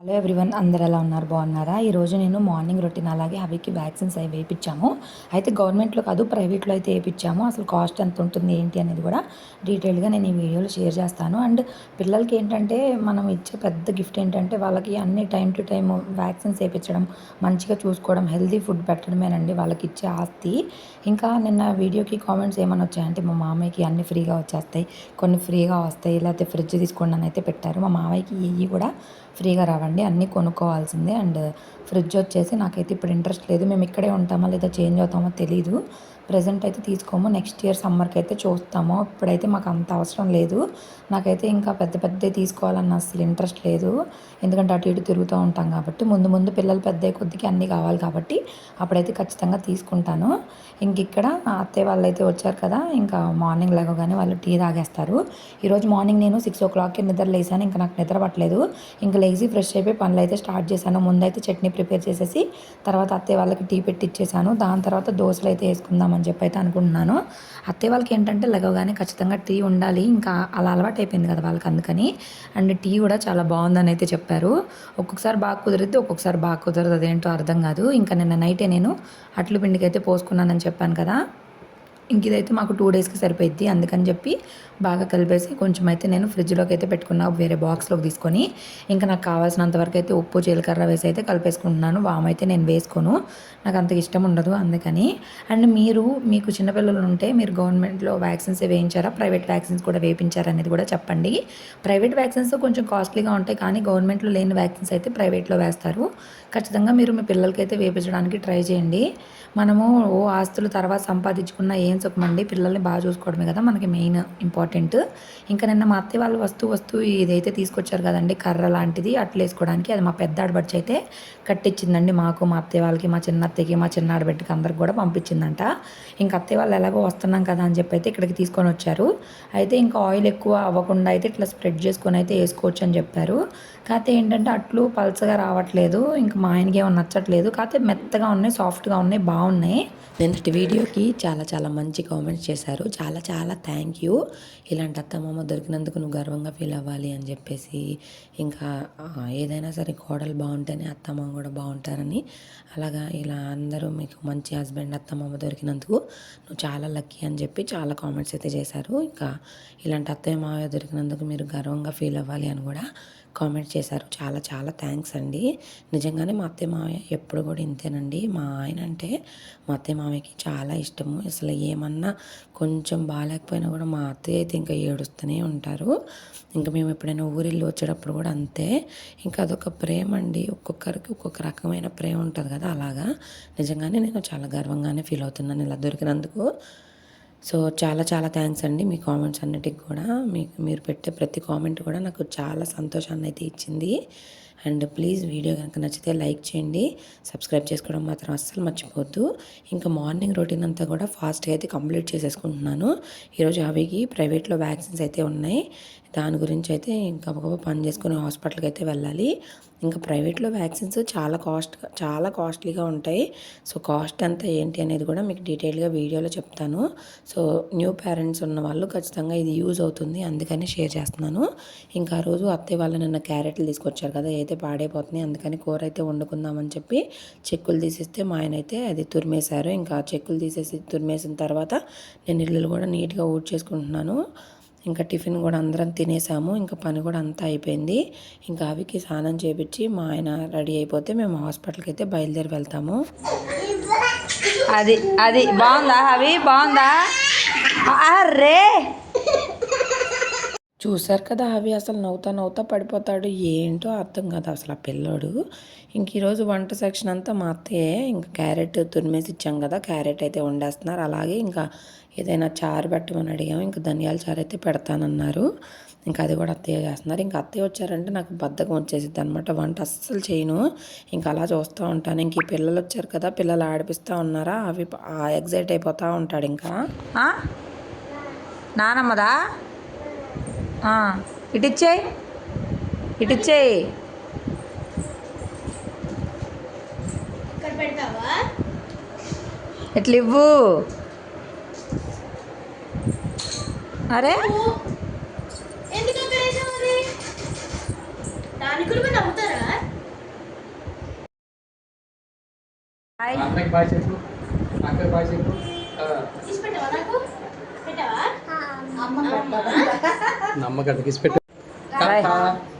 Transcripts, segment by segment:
Hello everyone అందరు ఎలా ఉన్నారు? బాగున్నారా? ఈరోజు నేను మార్నింగ్ రొటీన్ అలాగే అవికి వ్యాక్సిన్స్ అవి వేయించాము అయితే గవర్నమెంట్లో కాదు ప్రైవేట్లో అయితే వేయించాము అసలు కాస్ట్ ఎంత ఉంటుంది ఏంటి అనేది కూడా డీటెయిల్గా నేను ఈ వీడియోలో షేర్ చేస్తాను. అండ్ పిల్లలకి ఏంటంటే మనం ఇచ్చే పెద్ద గిఫ్ట్ ఏంటంటే వాళ్ళకి అన్ని టైం టు టైం వ్యాక్సిన్స్ వేయించడం మంచిగా చూసుకోవడం హెల్దీ ఫుడ్ పెట్టడమేనండి వాళ్ళకి ఇచ్చే ఆస్తి. ఇంకా నిన్న వీడియోకి కామెంట్స్ ఏమైనా వచ్చాయంటే మా మామయ్యకి అన్ని ఫ్రీగా వచ్చేస్తాయి. కొన్ని ఫ్రీగా వస్తాయి లేకపోతే ఫ్రిడ్జ్ తీసుకోండి అని అయితే పెట్టారు. మా మామయ్యకి ఇవి కూడా ఫ్రీగా రావండి. అన్నీ కొనుక్కోవాల్సిందే. అండ్ ఫ్రిడ్జ్ వచ్చేసి నాకైతే ఇప్పుడు ఇంట్రెస్ట్ లేదు. మేము ఇక్కడే ఉంటామా లేదా చేంజ్ అవుతామో తెలీదు. ప్రజెంట్ అయితే తీసుకోము. నెక్స్ట్ ఇయర్ సమ్మర్కి అయితే చూస్తాము. ఇప్పుడైతే మాకు అంత అవసరం లేదు. నాకైతే ఇంకా పెద్ద పెద్ద తీసుకోవాలన్న అసలు ఇంట్రెస్ట్ లేదు. ఎందుకంటే అటు ఇటు తిరుగుతూ ఉంటాం కాబట్టి. ముందు ముందు పిల్లలు పెద్ద కొద్దికి అన్నీ కావాలి కాబట్టి అప్పుడైతే ఖచ్చితంగా తీసుకుంటాను. ఇంక ఇక్కడ అత్తయ్య వాళ్ళు అయితే వచ్చారు కదా ఇంకా మార్నింగ్ లేకగానే వాళ్ళు టీ తాగేస్తారు. ఈరోజు మార్నింగ్ నేను సిక్స్ ఓ క్లాక్కి నిద్ర లేసాను. ఇంకా నాకు నిద్ర పట్టలేదు. ఇంకా లేచి ఫ్రెష్ అయిపోయి పనులు అయితే స్టార్ట్ చేశాను. ముందైతే చట్నీ ప్రిపేర్ చేసేసి తర్వాత అత్తయ్య వాళ్ళకి టీ పెట్టి ఇచ్చేసాను. దాని తర్వాత దోశలు అయితే వేసుకుందామని చెప్పి అయితే అనుకుంటున్నాను. అత్తయ్య వాళ్ళకి ఏంటంటే లెగవగానే ఖచ్చితంగా టీ ఉండాలి. ఇంకా అలా అలవాటు అయిపోయింది కదా వాళ్ళకి అందుకని. అండ్ టీ కూడా చాలా బాగుందని అయితే చెప్పారు. ఒక్కొక్కసారి బాగా కుదిరితే ఒక్కొక్కసారి బాగా కుదరదు. అదేంటో అర్థం కాదు. ఇంకా నిన్న నైటే నేను అట్లు పిండికి అయితే పోసుకున్నానని చెప్పాను కదా. ఇంక ఇదైతే మాకు టూ డేస్కి సరిపోయింది అందుకని చెప్పి బాగా కలిపేసి కొంచెం అయితే నేను ఫ్రిడ్జ్లోకి అయితే పెట్టుకున్నా వేరే బాక్స్లోకి తీసుకొని. ఇంకా నాకు కావాల్సినంత వరకు అయితే ఉప్పు జీలకర్ర వేసి అయితే కలిపేసుకుంటున్నాను. వామ్ అయితే నేను వేసుకోను. నాకు అంత ఇష్టం ఉండదు అందుకని. అండ్ మీరు మీకు చిన్నపిల్లలు ఉంటే మీరు గవర్నమెంట్లో వ్యాక్సిన్స్ వేయించారా? ప్రైవేట్ వ్యాక్సిన్స్ కూడా వేయించారా అనేది కూడా చెప్పండి. ప్రైవేట్ వ్యాక్సిన్స్ కొంచెం కాస్ట్లీగా ఉంటాయి కానీ గవర్నమెంట్లో లేని వ్యాక్సిన్స్ అయితే ప్రైవేట్లో వేస్తారు. ఖచ్చితంగా మీరు మీ పిల్లలకి అయితే వేయించడానికి ట్రై చేయండి. మనము ఓ ఆస్తులు తర్వాత సంపాదించుకున్న ఏం సుఖమండి? పిల్లల్ని బాగా చూసుకోవడమే కదా మనకి మెయిన్ ఇంపార్టెంట్. ఇంకా నిన్న మా అత్తయ్య వాళ్ళు వస్తూ వస్తూ ఇదైతే తీసుకొచ్చారు కదండి కర్ర లాంటిది అట్లా వేసుకోవడానికి. అది మా పెద్ద ఆడబడిచి అయితే కట్టించిందండి మాకు మా అత్తయ్య వాళ్ళకి మా చిన్న అత్తయ్యకి మా చిన్న ఆడబిడ్డకి అందరికి కూడా పంపించిందంట. ఇంకా అత్తయ్య వాళ్ళు ఎలాగో వస్తున్నాం కదా అని చెప్పి అయితే ఇక్కడికి తీసుకొని వచ్చారు. అయితే ఇంకా ఆయిల్ ఎక్కువ అవ్వకుండా అయితే ఇట్లా స్ప్రెడ్ చేసుకొని అయితే వేసుకోవచ్చు అని చెప్పారు. కాకపోతే ఏంటంటే అట్లు పల్చగా రావట్లేదు. ఇంకా మా ఆయనకి ఏమో నచ్చట్లేదు. కాకపోతే మెత్తగా ఉన్నాయి సాఫ్ట్గా ఉన్నాయి బాగున్నాయి. నిన్నటి వీడియోకి చాలా చాలా మంచి కామెంట్స్ చేశారు. చాలా చాలా థ్యాంక్ యూ ఇలాంటి అత్తమామ దొరికినందుకు నువ్వు గర్వంగా ఫీల్ అవ్వాలి అని చెప్పేసి ఇంకా ఏదైనా సరే కోడలు బాగుంటేనే అత్తమామ కూడా బాగుంటారని అలాగా ఇలా అందరూ మీకు మంచి హస్బెండ్ అత్తమామ దొరికినందుకు నువ్వు చాలా లక్కీ అని చెప్పి చాలా కామెంట్స్ అయితే చేశారు. ఇంకా ఇలాంటి అత్తయ్య మావయ్య దొరికినందుకు మీరు గర్వంగా ఫీల్ అవ్వాలి అని కూడా కామెంట్ చేశారు. చాలా చాలా థ్యాంక్స్ అండి. నిజంగానే మా అత్తయ్య మావయ్య ఎప్పుడు కూడా ఇంతేనండి. మా ఆయన అంటే మా అత్తయ్య మావయ్యకి చాలా ఇష్టము. అసలు ఏమన్నా కొంచెం బాగాలేకపోయినా కూడా మా అత్తయ్య అయితే ఇంకా ఏడుస్తూనే ఉంటారు. ఇంకా మేము ఎప్పుడైనా ఊరిళ్ళు వచ్చేటప్పుడు కూడా అంతే. ఇంకా అదొక ప్రేమ అండి. ఒక్కొక్కరికి ఒక్కొక్క రకమైన ప్రేమ ఉంటుంది కదా అలాగా. నిజంగానే నేను చాలా గర్వంగానే ఫీల్ అవుతున్నాను ఇలా దొరికినందుకు. సో చాలా చాలా థ్యాంక్స్ అండి మీ కామెంట్స్ అన్నిటికి కూడా. మీకు మీరు పెట్టే ప్రతి కామెంట్ కూడా నాకు చాలా సంతోషాన్ని అయితే ఇచ్చింది. అండ్ ప్లీజ్ వీడియో కనుక నచ్చితే లైక్ చేయండి. సబ్స్క్రైబ్ చేసుకోవడం మాత్రం అస్సలు మర్చిపోద్దు ఇంకా మార్నింగ్ రొటీన్ అంతా కూడా ఫాస్ట్గా అయితే కంప్లీట్ చేసేసుకుంటున్నాను. ఈరోజు అవికి ప్రైవేట్లో వ్యాక్సిన్స్ అయితే ఉన్నాయి. దాని గురించి అయితే ఇంకా గబగబా పని చేసుకుని హాస్పిటల్కి అయితే వెళ్ళాలి. ఇంకా ప్రైవేట్లో వ్యాక్సిన్స్ చాలా కాస్ట్ చాలా కాస్ట్లీగా ఉంటాయి. సో కాస్ట్ ఎంత ఏంటి అనేది కూడా మీకు డీటెయిల్గా వీడియోలో చెప్తాను. సో న్యూ పేరెంట్స్ ఉన్న వాళ్ళు ఖచ్చితంగా ఇది యూజ్ అవుతుంది. అందుకని షేర్ చేస్తున్నాను. ఇంకా ఆ రోజు అత్తయ్య వాళ్ళు నిన్న క్యారెట్లు తీసుకొచ్చారు కదా అయితే పాడైపోతున్నాయి అందుకని కూర అయితే వండుకుందామని చెప్పి చెక్కులు తీసేస్తే మా ఆయన అయితే అది తురిమేశారు. ఇంకా చెక్కులు తీసేసి తురిమేసిన తర్వాత నేను ఇల్లు కూడా నీట్గా ఊడ్ చేసుకుంటున్నాను ఇంకా టిఫిన్ కూడా అందరం తినేసాము ఇంకా పని కూడా అంతా అయిపోయింది. ఇంకా అవికి స్నానం చేపించి మా ఆయన రెడీ అయిపోతే మేము హాస్పిటల్కి అయితే బయలుదేరి వెళ్తాము. అది అది బాగుందా అవి? బాగుందా? అర్రే! చూసారు కదా అవి అసలు నవ్వుతా నవ్వుతా పడిపోతాడు. ఏంటో అర్థం కాదు అసలు ఆ పిల్లోడు. ఇంక ఈరోజు వంట సెక్షన్ అంతా మా అత్తయ్యే ఇంకా క్యారెట్ తురిమేసి ఇచ్చాం కదా క్యారెట్ అయితే వండేస్తున్నారు. అలాగే ఇంకా ఏదైనా చారు పెట్టమని అడిగాము. ఇంకా ధనియాల చారు అయితే పెడతానన్నారు. ఇంకా అది కూడా అత్తయ్య చేస్తున్నారు. ఇంకా అత్తయ్య వచ్చారంటే నాకు బద్ధకం వచ్చేసిద్ది అనమాట వంట అస్సలు చేయను. ఇంకా అలా చూస్తూ ఉంటాను. ఇంక ఈ పిల్లలు వచ్చారు కదా పిల్లలు ఆడిపిస్తూ ఉన్నారా? అవి ఎగ్జైట్ అయిపోతూ ఉంటాడు ఇంకా. ఆ? నానమ్మదా? ఆ, ఇటిచ్చేయి ఇటిచ్చేయి ఇక్కడ అరే?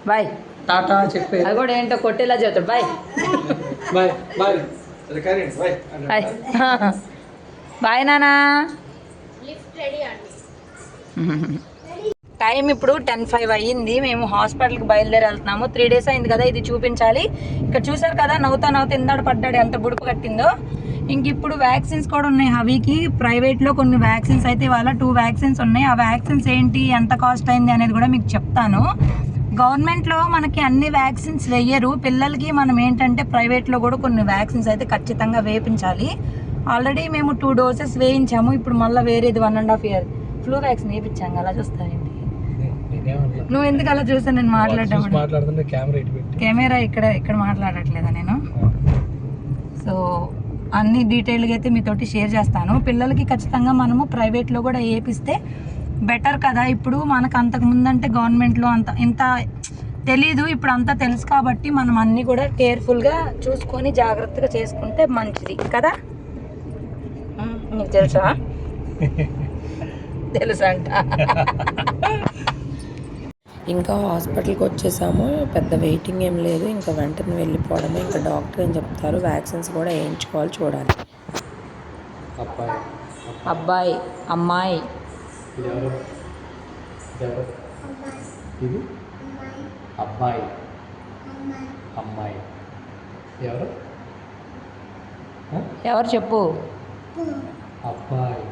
Bye tata. అది కూడా ఏంటో కొట్టేలా చెప్తాడు bye. Bye bye. Bye. Bye నానా. లిఫ్ట్ రెడీ అండి. టైం ఇప్పుడు టెన్ ఫైవ్ అయ్యింది. మేము హాస్పిటల్కి బయలుదేరి వెళ్తున్నాము త్రీ డేస్ అయింది కదా ఇది చూపించాలి. ఇక్కడ చూసారు కదా నవ్వుతా నవ్వుతా ఇందాడు పడ్డాడు ఎంత బుడుపు కట్టిందో. ఇంక ఇప్పుడు వ్యాక్సిన్స్ కూడా ఉన్నాయి హవీకి. ప్రైవేట్లో కొన్ని వ్యాక్సిన్స్ అయితే ఇవాళ టూ వ్యాక్సిన్స్ ఉన్నాయి. ఆ వ్యాక్సిన్స్ ఏంటి ఎంత కాస్ట్ అయింది అనేది కూడా మీకు చెప్తాను. గవర్నమెంట్లో మనకి అన్ని వ్యాక్సిన్స్ వేయరు. పిల్లలకి మనం ఏంటంటే ప్రైవేట్లో కూడా కొన్ని వ్యాక్సిన్స్ అయితే ఖచ్చితంగా వేయించాలి ఆల్రెడీ మేము టూ డోసెస్ వేయించాము. ఇప్పుడు మళ్ళీ వేరేది one and half year. Flu vaccine వేయించాం అలా నేనేమన్నా నువ్వు ఎందుకు అలా చూసా నేను మాట్లాడటం కెమెరా ఇక్కడ ఇక్కడ మాట్లాడట్లేదా నేను? సో అన్ని డీటెయిల్గా అయితే మీతోటి షేర్ చేస్తాను. పిల్లలకి ఖచ్చితంగా మనము ప్రైవేట్లో కూడా వేపిస్తే బెటర్ కదా? ఇప్పుడు మనకు అంతకు ముందంటే గవర్నమెంట్లో అంత ఇంత తెలీదు ఇప్పుడు అంతా తెలుసు కాబట్టి మనం అన్నీ కూడా కేర్ఫుల్గా చూసుకొని జాగ్రత్తగా చేసుకుంటే మంచిది కదా? నీకు తెలుసా? తెలుసా అంట ఇంకా హాస్పిటల్కి వచ్చేసాము. పెద్ద వెయిటింగ్ ఏం లేదు. ఇంకా వెంటనే వెళ్ళిపోవడమే. ఇంకా డాక్టర్ ఏం చెప్తారు? వ్యాక్సిన్స్ కూడా వేయించుకోవాలి చూడాలి. అబ్బాయి. అబ్బాయి. అమ్మాయి. ఇది? అబ్బాయి. అమ్మాయి. ఎవరు? ఎవరు చెప్పు? అబ్బాయి.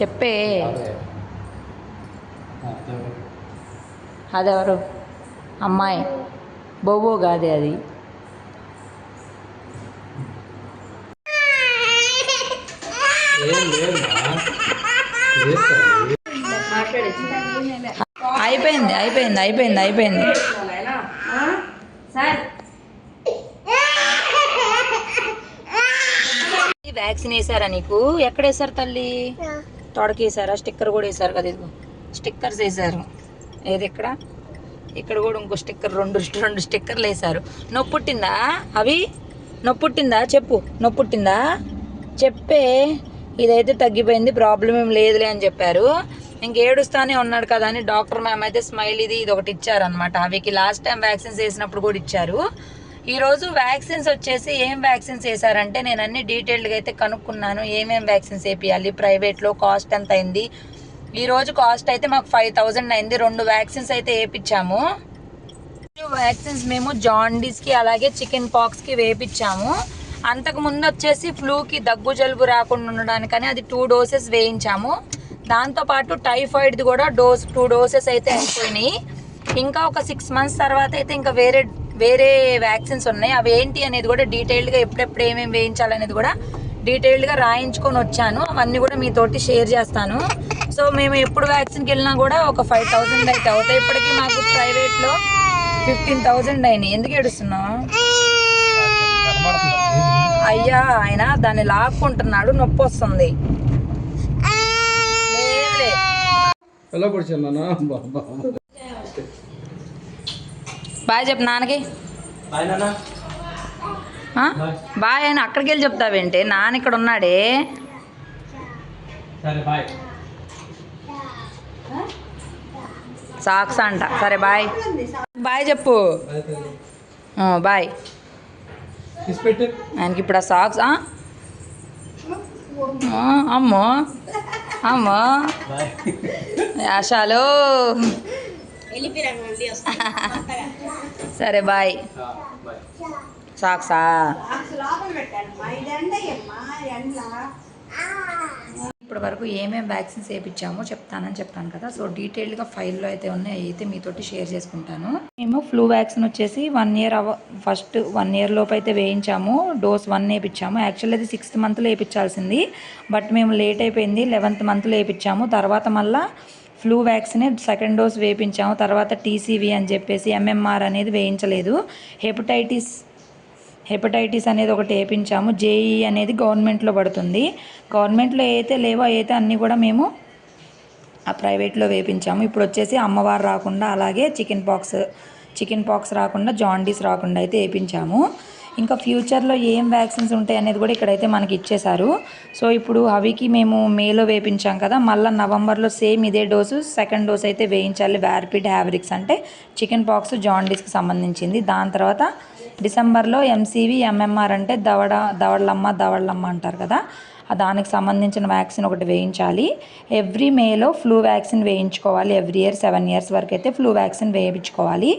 చెప్పు. అదెవరు? అమ్మాయి. బొబ్బో కాదే అది. అయిపోయింది అయిపోయింది అయిపోయింది అయిపోయింది. వ్యాక్సిన్ వేసారా నీకు? ఎక్కడ వేసారు తల్లి? తొడకి వేసారా? స్టిక్కర్ కూడా వేసారు కదా ఇదిగో. స్టిక్కర్స్ వేసారు. ఏది ఇక్కడ? ఇక్కడ కూడా ఇంకో స్టిక్కర్ రెండు రెండు స్టిక్కర్లు వేసారు. నొప్పి పుట్టిందా? అవి? నొప్పి పుట్టిందా? చెప్పు. నొప్పి పుట్టిందా? చెప్పే. ఇదైతే తగ్గిపోయింది ప్రాబ్లం ఏం లేదులే అని చెప్పారు. ఇంక ఏడుస్తానే ఉన్నాడు కదా అని డాక్టర్ మ్యామ్ అయితే స్మైల్ ఇది ఇది ఒకటి ఇచ్చారనమాట అవికి లాస్ట్ టైం వ్యాక్సిన్స్ వేసినప్పుడు కూడా ఇచ్చారు. ఈరోజు వ్యాక్సిన్స్ వచ్చేసి ఏం వ్యాక్సిన్స్ వేసారంటే నేను అన్ని డీటెయిల్డ్గా అయితే కనుక్కున్నాను. ఏమేం వ్యాక్సిన్స్ వేపియాలి ప్రైవేట్లో కాస్ట్ ఎంత అయింది? ఈరోజు కాస్ట్ అయితే మాకు ఫైవ్ థౌజండ్ అయింది. రెండు వ్యాక్సిన్స్ అయితే వేపించాము వ్యాక్సిన్స్ మేము జాండీస్కి అలాగే చికెన్ పాక్స్కి వేపించాము అంతకు ముందు వచ్చేసి ఫ్లూకి దగ్గు జలుబు రాకుండా ఉండడానికని అది టూ డోసెస్ వేయించాము. దాంతోపాటు టైఫాయిడ్ది కూడా డోస్ టూ డోసెస్ అయితే అయిపోయినాయి. ఇంకా ఒక సిక్స్ మంత్స్ తర్వాత అయితే ఇంకా వేరే వేరే వ్యాక్సిన్స్ ఉన్నాయి. అవి ఏంటి అనేది కూడా డీటెయిల్డ్గా ఎప్పుడెప్పుడు ఏమేమి వేయించాలనేది కూడా డీటెయిల్డ్గా రాయించుకొని వచ్చాను. అవన్నీ కూడా మీతోటి షేర్ చేస్తాను. సో మేము ఎప్పుడు వ్యాక్సిన్కి వెళ్ళినా కూడా ఒక ఫైవ్ థౌజండ్ అయితే అవుతాయి. ఇప్పటికీ మాకు ప్రైవేట్లో ఫిఫ్టీన్ థౌజండ్ అయినాయి. ఎందుకు ఏడుస్తున్నావు? అయ్యా ఆయన దాన్ని లాక్కుంటున్నాడు. నొప్పి వస్తుంది. ఎలా పొడిచాను బాయ్ చెప్పు నాన్నకి. బాయ్ ఆయన అక్కడికి వెళ్ళి చెప్తావేంటి? నాన్న ఇక్కడ ఉన్నాడే. సాక్స్ అంట. సరే బాయ్. బాయ్ చెప్పు. బాయ్ ఆయనకి ఇప్పుడు ఆ సాక్స్ అమ్మో. అమ్మో. ఆశాలు వస్తాను. సరే బాయ్. సాక్సా ఇప్పటి వరకు ఏమేమి వ్యాక్సిన్స్ వేయించామో చెప్తానని చెప్పాను కదా. సో డీటెయిల్డ్గా ఫైల్లో అయితే ఉన్నాయి అయితే మీతోటి షేర్ చేసుకుంటాను. మేము ఫ్లూ వ్యాక్సిన్ వచ్చేసి వన్ ఇయర్ అవ ఫస్ట్ వన్ ఇయర్ లోపు అయితే వేయించాము. డోస్ వన్ వేయించాము. యాక్చువల్లీ అది సిక్స్త్ మంత్లో వేయించాల్సింది. బట్ మేము లేట్ అయిపోయింది లెవెన్త్ మంత్లో వేయించాము. తర్వాత మళ్ళీ ఫ్లూ వ్యాక్సిన్ సెకండ్ డోస్ వేయించాము తర్వాత టీసీవీ అని చెప్పేసి ఎంఎంఆర్ అనేది వేయించలేదు. హెపటైటిస్ హెపటైటిస్ అనేది ఒకటి వేయించాము జేఈ అనేది గవర్నమెంట్లో పడుతుంది. గవర్నమెంట్లో అయితే లేవో అయితే అన్నీ కూడా మేము ఆ ప్రైవేట్లో వేయించాము ఇప్పుడు వచ్చేసి అమ్మవారు రాకుండా అలాగే చికెన్ పాక్స్ చికెన్ పాక్స్ రాకుండా జాండీస్ రాకుండా అయితే వేయించాము ఇంకా ఫ్యూచర్లో ఏం వ్యాక్సిన్స్ ఉంటాయి అనేది కూడా ఇక్కడైతే మనకి ఇచ్చేశారు. సో ఇప్పుడు అవికి మేము మేలో వేపించాం కదా మళ్ళీ నవంబర్లో సేమ్ ఇదే డోసు సెకండ్ డోస్ అయితే వేయించాలి. వ్యార్పిడ్ హ్యావరిక్స్ అంటే చికెన్ పాక్స్ జాండీస్కి సంబంధించింది. దాని తర్వాత డిసెంబర్లో ఎంసీవి ఎంఎంఆర్ అంటే దవడ దవడలమ్మ దవడలమ్మ అంటారు కదా. దానికి సంబంధించిన వ్యాక్సిన్ ఒకటి వేయించాలి. ఎవ్రీ మేలో ఫ్లూ వ్యాక్సిన్ వేయించుకోవాలి. ఎవ్రీ ఇయర్ సెవెన్ ఇయర్స్ వరకు అయితే ఫ్లూ వ్యాక్సిన్ వేయించుకోవాలి.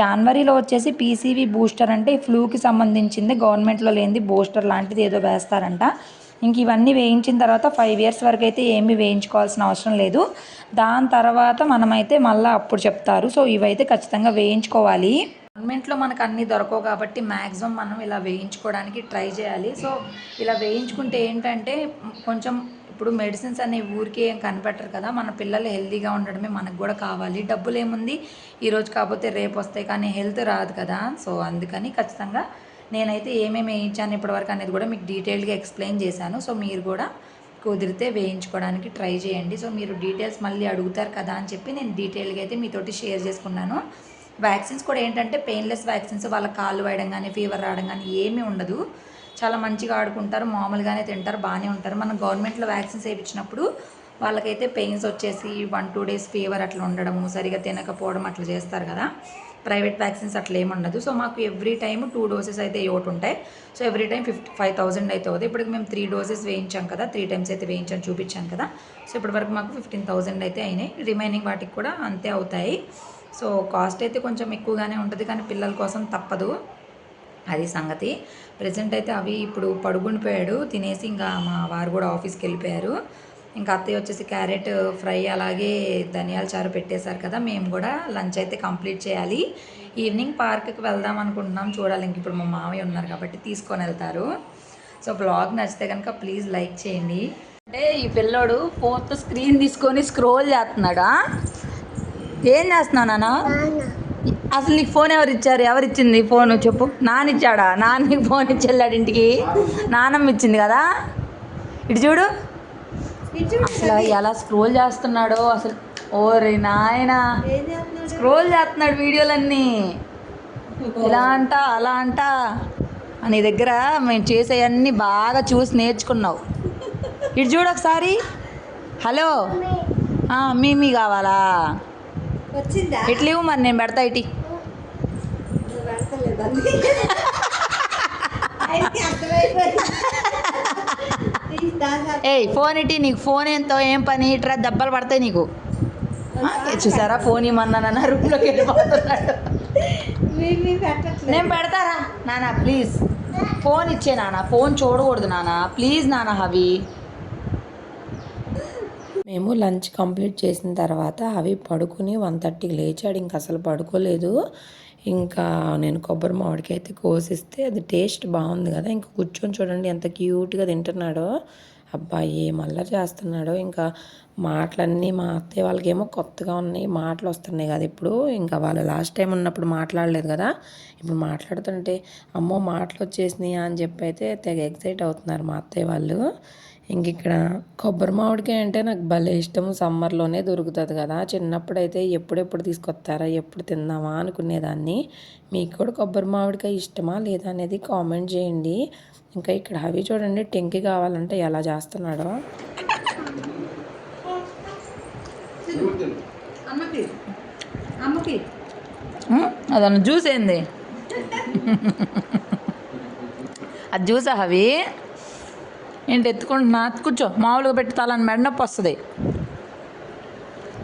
జనవరిలో వచ్చేసి పీసీవీ బూస్టర్ అంటే ఫ్లూకి సంబంధించింది గవర్నమెంట్లో లేనిది బూస్టర్ లాంటిది ఏదో వేస్తారంట. ఇంక ఇవన్నీ వేయించిన తర్వాత ఫైవ్ ఇయర్స్ వరకు అయితే ఏమీ వేయించుకోవాల్సిన అవసరం లేదు. దాని తర్వాత మనమైతే మళ్ళీ అప్పుడు చెప్తారు. సో ఇవైతే ఖచ్చితంగా వేయించుకోవాలి. గవర్నమెంట్లో మనకు అన్నీ దొరకవు కాబట్టి మ్యాక్సిమం మనం ఇలా వేయించుకోవడానికి ట్రై చేయాలి. సో ఇలా వేయించుకుంటే ఏంటంటే కొంచెం ఇప్పుడు మెడిసిన్స్ అనే ఊరికే ఏం కనిపెట్టరు కదా. మన పిల్లలు హెల్తీగా ఉండడమే మనకు కూడా కావాలి. డబ్బులు ఏముంది? ఈరోజు కాకపోతే రేపు వస్తాయి కానీ హెల్త్ రాదు కదా. సో అందుకని ఖచ్చితంగా నేనైతే ఏమేమి వేయించాను ఇప్పటివరకు అనేది కూడా మీకు డీటెయిల్గా ఎక్స్ప్లెయిన్ చేశాను. సో మీరు కూడా కుదిరితే వేయించుకోవడానికి ట్రై చేయండి. సో మీరు డీటెయిల్స్ మళ్ళీ అడుగుతారు కదా అని చెప్పి నేను డీటెయిల్గా అయితే మీతోటి షేర్ చేసుకున్నాను. వ్యాక్సిన్స్ కూడా ఏంటంటే పెయిన్లెస్ వ్యాక్సిన్స్ వాళ్ళ కాళ్ళు వేయడం కానీ ఫీవర్ రావడం కానీ ఏమీ ఉండదు. చాలా మంచిగా ఆడుకుంటారు మామూలుగానే తింటారు బాగానే ఉంటారు. మనం గవర్నమెంట్లో వ్యాక్సిన్స్ వేయించినప్పుడు వాళ్ళకైతే పెయిన్స్ వచ్చేసి వన్ టూ డేస్ ఫీవర్ అట్లా ఉండడము సరిగా తినకపోవడం అట్లా చేస్తారు కదా. ప్రైవేట్ వ్యాక్సిన్స్ అట్లా ఏమి ఉండదు. సో మాకు ఎవ్రీ టైం టూ డోసెస్ అయితే ఒకటి ఉంటాయి. So every time fifty five thousand అయితే అవుతుంది ఇప్పటికి మేము త్రీ డోసెస్ వేయించాం కదా. త్రీ టైమ్స్ అయితే వేయించాం చూపించాం కదా. సో ఇప్పటి వరకు మాకు ఫిఫ్టీన్ థౌసండ్ అయితే అయినాయి. రిమైనింగ్ వాటికి కూడా అంతే అవుతాయి. సో కాస్ట్ అయితే కొంచెం ఎక్కువగానే ఉంటుంది కానీ పిల్లల కోసం తప్పదు. అది సంగతి. ప్రజెంట్ అయితే అవి ఇప్పుడు పడుకుండిపోయాడు తినేసి ఇంకా మా వారు కూడా ఆఫీస్కి వెళ్ళిపోయారు. ఇంకా అత్తయ్య వచ్చేసి క్యారెట్ ఫ్రై అలాగే ధనియాల చారు పెట్టేశారు కదా మేము కూడా లంచ్ అయితే కంప్లీట్ చేయాలి. ఈవినింగ్ పార్క్కి వెళ్దాం అనుకుంటున్నాం చూడాలి ఇంక ఇప్పుడు మా మామయ్య ఉన్నారు కాబట్టి తీసుకొని వెళ్తారు. సో బ్లాగ్ నచ్చితే కనుక ప్లీజ్ లైక్ చేయండి. అంటే ఈ పిల్లోడు ఫోర్త్ స్క్రీన్ తీసుకొని స్క్రోల్ చేస్తున్నాడా? ఏం చేస్తున్నావు నాన్న అసలు నీకు ఫోన్ ఎవరు ఇచ్చారు? ఎవరు ఇచ్చింది ఫోన్? చెప్పు. నాన్న ఇచ్చాడా? నాన్న నీకు ఫోన్ ఇచ్చి వెళ్ళాడు ఇంటికి. నాన్నమ్మ ఇచ్చింది కదా? ఇటు చూడు. అసలు ఎలా స్క్రోల్ చేస్తున్నాడో అసలు. ఓరే నాయన. స్క్రోల్ చేస్తున్నాడు వీడియోలన్నీ. ఇలా అంట అలా అంట. నీ దగ్గర మేము చేసేవన్నీ బాగా చూసి నేర్చుకున్నావు. ఇటు చూడు ఒకసారి. హలో. మీ మీ కావాలా? వచ్చిందా? ఇట్లు ఇవ్వు మరి నేను పెడతా ఇటీ. ఏయ్ ఫోన్ ఇటీ నీకు. ఫోన్ ఎంతో ఏం పని? ఇట్రా దెబ్బలు పడతాయి నీకు. చూసారా? ఫోన్ ఇమ్మన్నానన్న రూమ్లోకి వెళ్ళిపోతున్నాడు. నేను పెడతారా? నానా ప్లీజ్. ఫోన్ ఇచ్చే నాన్న ఫోన్ చూడకూడదు నాన్న ప్లీజ్ నాన్న హవి. మేము లంచ్ కంప్లీట్ చేసిన తర్వాత అవి పడుకుని వన్ థర్టీకి లేచాడు. ఇంకా అసలు పడుకోలేదు. ఇంకా నేను కొబ్బరి మామిడికి అయితే కోసిస్తే అది టేస్ట్ బాగుంది కదా. ఇంకా కూర్చొని చూడండి ఎంత క్యూట్గా తింటున్నాడో. అబ్బాయి ఏమల్లా చేస్తున్నాడో. ఇంకా మాటలన్నీ మా అత్తయ్య వాళ్ళకేమో కొత్తగా ఉన్నాయి మాటలు వస్తున్నాయి కదా ఇప్పుడు. ఇంకా వాళ్ళు లాస్ట్ టైం ఉన్నప్పుడు మాట్లాడలేదు కదా. ఇప్పుడు మాట్లాడుతుంటే అమ్మో మాటలు వచ్చేసినాయి అని చెప్పి అయితే తెగ ఎక్సైట్ అవుతున్నారు మా అత్తయ్య వాళ్ళు. ఇంక ఇక్కడ కొబ్బరి మామిడికాయ అంటే నాకు భలే ఇష్టం. సమ్మర్లోనే దొరుకుతుంది కదా. చిన్నప్పుడు అయితే ఎప్పుడెప్పుడు తీసుకొస్తారా ఎప్పుడు తిందామా అనుకునేదాన్ని. మీకు కూడా కొబ్బరి మామిడికాయ ఇష్టమా లేదా అనేది కామెంట్ చేయండి. ఇంకా ఇక్కడ అవి చూడండి టెంకి కావాలంటే ఎలా చేస్తున్నాడో? అదన్న జ్యూస్ ఏంది? అది జ్యూసా హవి ఏంటి ఎత్తుకుంటున్నా కూర్చో. మామూలుగా పెట్టి తలని మెడ నొప్పి వస్తుంది.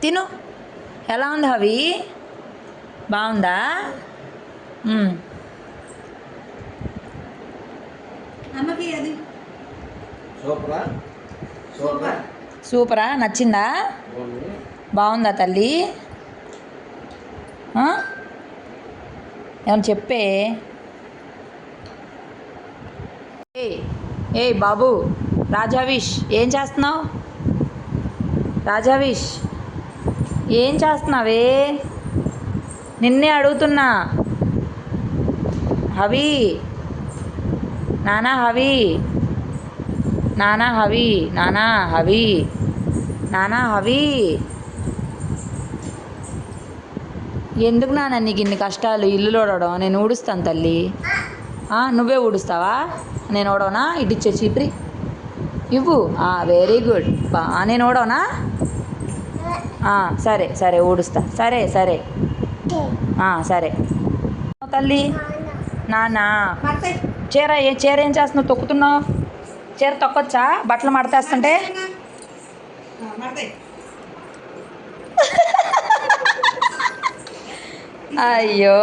తిను. ఎలా ఉంది హవి? బాగుందా? సూపరా? సూపర్? సూపరా? నచ్చిందా? బాగుందా తల్లి? ఆ? ఏమన్నా చెప్పే? ఏ బాబు రాజావిష్ ఏం చేస్తున్నావు? రాజావిష్ ఏం చేస్తున్నావే? నిన్నే అడుగుతున్నా. హవి నానా హవి నానా హవి నానా హవి నానా హవి. ఎందుకు నాన్న నీకు ఇన్ని కష్టాలు? ఇల్లు లోడడం నేను ఊడుస్తాను తల్లి. నువ్వే ఊడుస్తావా? నేను ఓడవనా ఇటు ఇచ్చే చీప్రి. ఇవ్వు. వెరీ గుడ్ బా నేను ఓడవనా సరే సరే ఊడుస్తా. సరే సరే. సరే. తల్లి. నానా చీర ఏ చీర ఏం చేస్తున్నావు? తొక్కుతున్నావు? చీర తొక్కొచ్చా? బట్టలు మడతేస్తుంటే? అయ్యో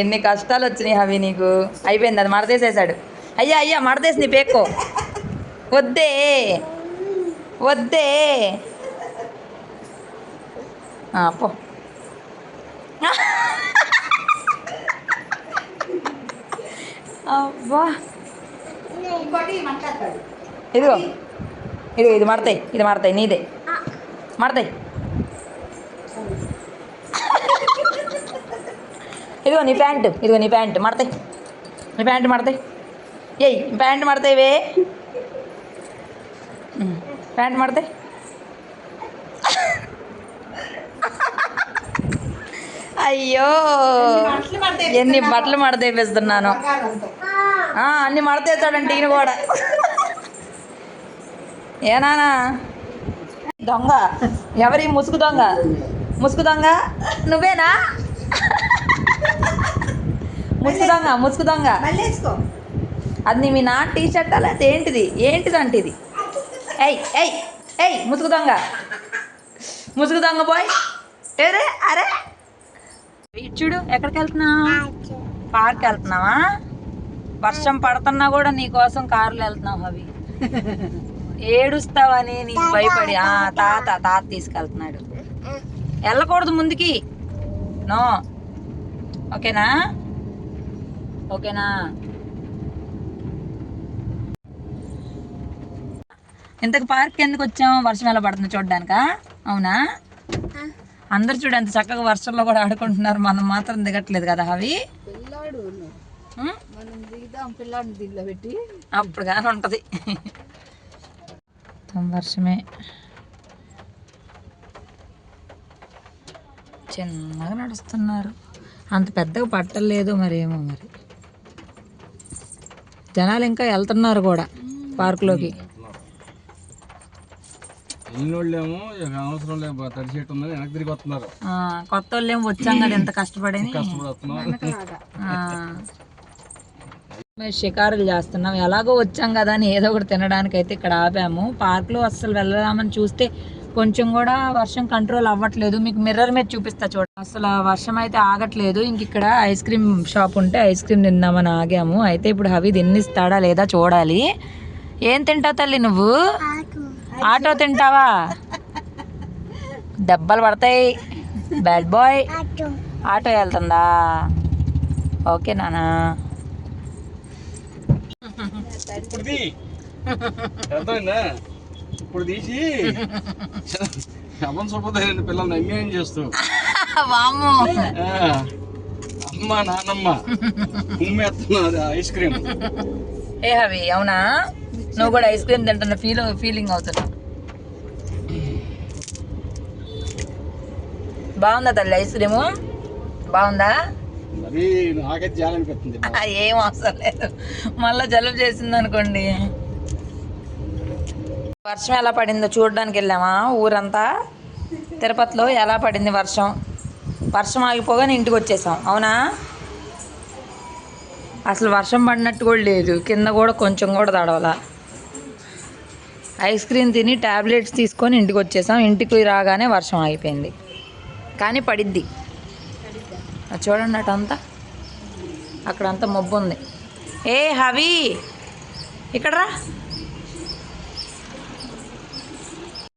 ఎన్ని కష్టాలు వచ్చినాయి అవి నీకు. అయిపోయింది అది మడతేసేసాడు. అయ్యా అయ్యా మడతేసి నీ పేక్కో వద్దే వద్దే ఆ, పో అవ్వా ఇంకోటి మాట్లాడతాడు ఇదిగో ఇదిగో ఇది మడతాయి ఇది మడతాయి నీదే మడతాయి ఇదిగో నీ ప్యాంటు ఇదిగో నీ ప్యాంటు మడతాయి నీ ప్యాంటు మడతాయి ఏయ్ ప్యాంటు మడతాయివే ఉమ్, ప్యాంటు మడతాయి అయ్యో ఎన్ని బట్టలు మడతేపిస్తున్నాను బంగారంతో. ఆ, అన్ని మడతేస్తాడంటే ఈయన కూడా. ఏనానా దొంగ. ఎవరి ముసుగు దొంగ? ముసుగు దొంగ? నువ్వేనా? ముసుగు దొంగ ముసుగు దొంగ. అది నీ మీ నా టీ షర్ట్ లేకపోతే ఏంటిది? ఏంటిది అంటే ఇది ఎయ్ ఏయ్ ఏయ్ ముసుగు దొంగ. ముసుగు దొంగ బాయ్ ఏరే అరే. చూడు ఎక్కడికి వెళ్తున్నావు? పార్క్ వెళ్తున్నావా? వర్షం పడుతున్నా కూడా నీ కోసం కారులు వెళ్తున్నావు అవి ఏడుస్తావని నీకు భయపడి ఆ తాత తాత తీసుకెళ్తున్నాడు. వెళ్ళకూడదు ముందుకి. నో. ఓకేనా? ఓకేనా? ఇంతకు పార్క్ ఎందుకు వచ్చాం? వర్షం ఎలా పడుతుంది చూడడానికా? అవునా? అందరు చూడు ఎంత చక్కగా వర్షంలో కూడా ఆడుకుంటున్నారు. మనం మాత్రం దిగట్లేదు కదా అవి. పెట్టి. అప్పుడు కానీ ఉంటుంది వర్షమే. చిన్నగా నడుస్తున్నారు. అంత పెద్దగా పట్టలేదు మరేమో మరి. జనాలు ఇంకా వెళ్తున్నారు కూడా పార్కులోకి. ఎన్నోళ్ళేమో ఇక అవసరం లేదు తడి చెట్టు ఉందని వెనక్కి తిరిగి వస్తున్నారు. ఆ, కొత్త వాళ్ళు ఏమో వచ్చాం కదా ఎంత కష్టపడి కష్టపడి వస్తున్నారు మేము షికారులు చేస్తున్నాం. ఎలాగో వచ్చాం కదా అని ఏదో ఒకటి తినడానికి అయితే ఇక్కడ ఆపాము. పార్క్లో అస్సలు వెళ్ళదామని చూస్తే కొంచెం కూడా వర్షం కంట్రోల్ అవ్వట్లేదు. మీకు మిర్రర్ మీద చూపిస్తా చూడ. అసలు ఆ వర్షం అయితే ఆగట్లేదు. ఇంక ఇక్కడ ఐస్ క్రీమ్ షాప్ ఉంటే ఐస్ క్రీమ్ తిందామని ఆగాము. అయితే ఇప్పుడు హవి తిన్నిస్తాడా లేదా చూడాలి. ఏం తింటావు తల్లి నువ్వు? ఆటో తింటావా? దెబ్బలు పడతాయి. Bad boy auto. వెళ్తుందా? ఓకే నానా. ఇప్పుడు తీసి. అమ్మని పిల్లల్ని అన్యాయం చేస్తూ. వాము అమ్మ నాన్నమ్మ ఐస్ క్రీమ్. ఏ హవి అవునా? నువ్వు కూడా ఐస్ క్రీమ్ తింటున్న ఫీల్ ఫీలింగ్ అవుతున్నా. బాగుందా తల్లి ఐస్ క్రీము? బాగుందా? ఏం అవసరం లేదు. మళ్ళీ జలుబు చేసింది అనుకోండి. వర్షం ఎలా పడిందో చూడడానికి వెళ్ళామా ఊరంతా? తిరుపతిలో ఎలా పడింది వర్షం? వర్షం ఆగిపోగానే ఇంటికి వచ్చేసాం. అవునా? అసలు వర్షం పడినట్టు కూడా లేదు. కింద కూడా కొంచెం కూడా తడవల. ఐస్ క్రీమ్ తిని ట్యాబ్లెట్స్ తీసుకొని ఇంటికి వచ్చేసాం. ఇంటికి రాగానే వర్షం ఆగిపోయింది. కానీ పడిద్ది. అది చూడండి అటంతా అక్కడంతా మబ్బు ఉంది. ఏ హవి ఇక్కడ రా.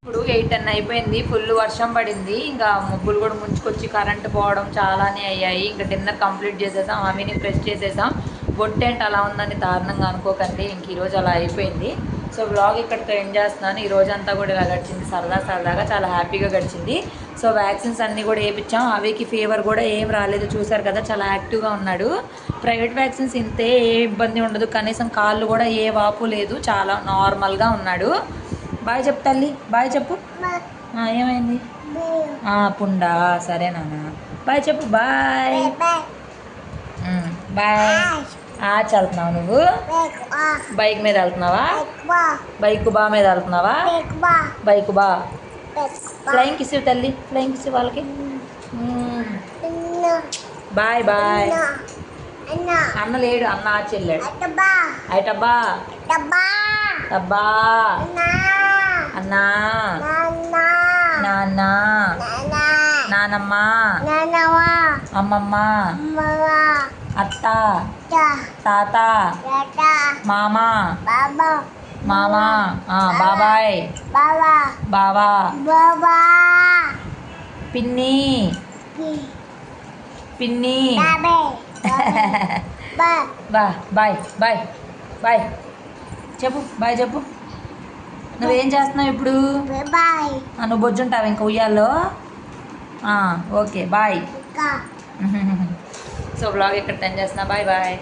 ఇప్పుడు ఎయిట్ టెన్ అయిపోయింది. ఫుల్ వర్షం పడింది. ఇంకా మబ్బులు కూడా ముంచుకొచ్చి కరెంట్ పోవడం చాలానే అయ్యాయి. ఇంకా డిన్నర్ కంప్లీట్ చేసేసాం. అవిని ఫ్రెష్ చేసేసాం. బొట్టేంటి అలా ఉందని దారుణంగా అనుకోకండి. ఇంక ఈరోజు అలా అయిపోయింది. సో బ్లాగ్ ఇక్కడితో ఎండ్ చేస్తున్నాను. ఈ రోజు అంతా కూడా ఇలా గడిచింది. సరదా సరదాగా చాలా హ్యాపీగా గడిచింది. సో వ్యాక్సిన్స్ అన్నీ కూడా వేయించాం అవికి ఫీవర్ కూడా ఏం రాలేదు. చూసారు కదా చాలా యాక్టివ్గా ఉన్నాడు. ప్రైవేట్ వ్యాక్సిన్స్ ఇంతే ఏ ఇబ్బంది ఉండదు. కనీసం కాళ్ళు కూడా ఏ వాపు లేదు. చాలా నార్మల్గా ఉన్నాడు. బాయ్ చెప్పు తల్లి. బాయ్ చెప్పు. ఏమైంది? పుండా. సరే నాన్న. బాయ్ చెప్పు. బాయ్. బాయ్. ఆచి వెళ్తున్నావు నువ్వు? బైక్ మీద వెళ్తున్నావా? బైక్ బా మీద వెళ్తున్నావా? బైక్ బా. ఫ్లయింగ్ కిస్ తల్లి. ఫ్లయింగ్ కిస్ వాళ్ళకి. బాయ్ బాయ్ అన్న లేడు అన్న ఆచి వెళ్ళాడు అయిటబ్బా అబ్బా. అన్నా. నాన్న. నానమ్మ. అమ్మమ్మ. అత్త. తాత. మామ. మామ. బాబాయ్. బావా. పిన్ని. పిన్ని. బా బాయ్ బాయ్ బాయ్. చెప్పు బాయ్ చెప్పు. నువ్వేం చేస్తున్నావు ఇప్పుడు? నువ్వు బొజ్జుంటావు ఇంకా ఉయ్యాల్లో? Okay bye. సో బ్లాగ్ ఇక్కడ టెన్ చేస్తున్నా బాయ్ బాయ్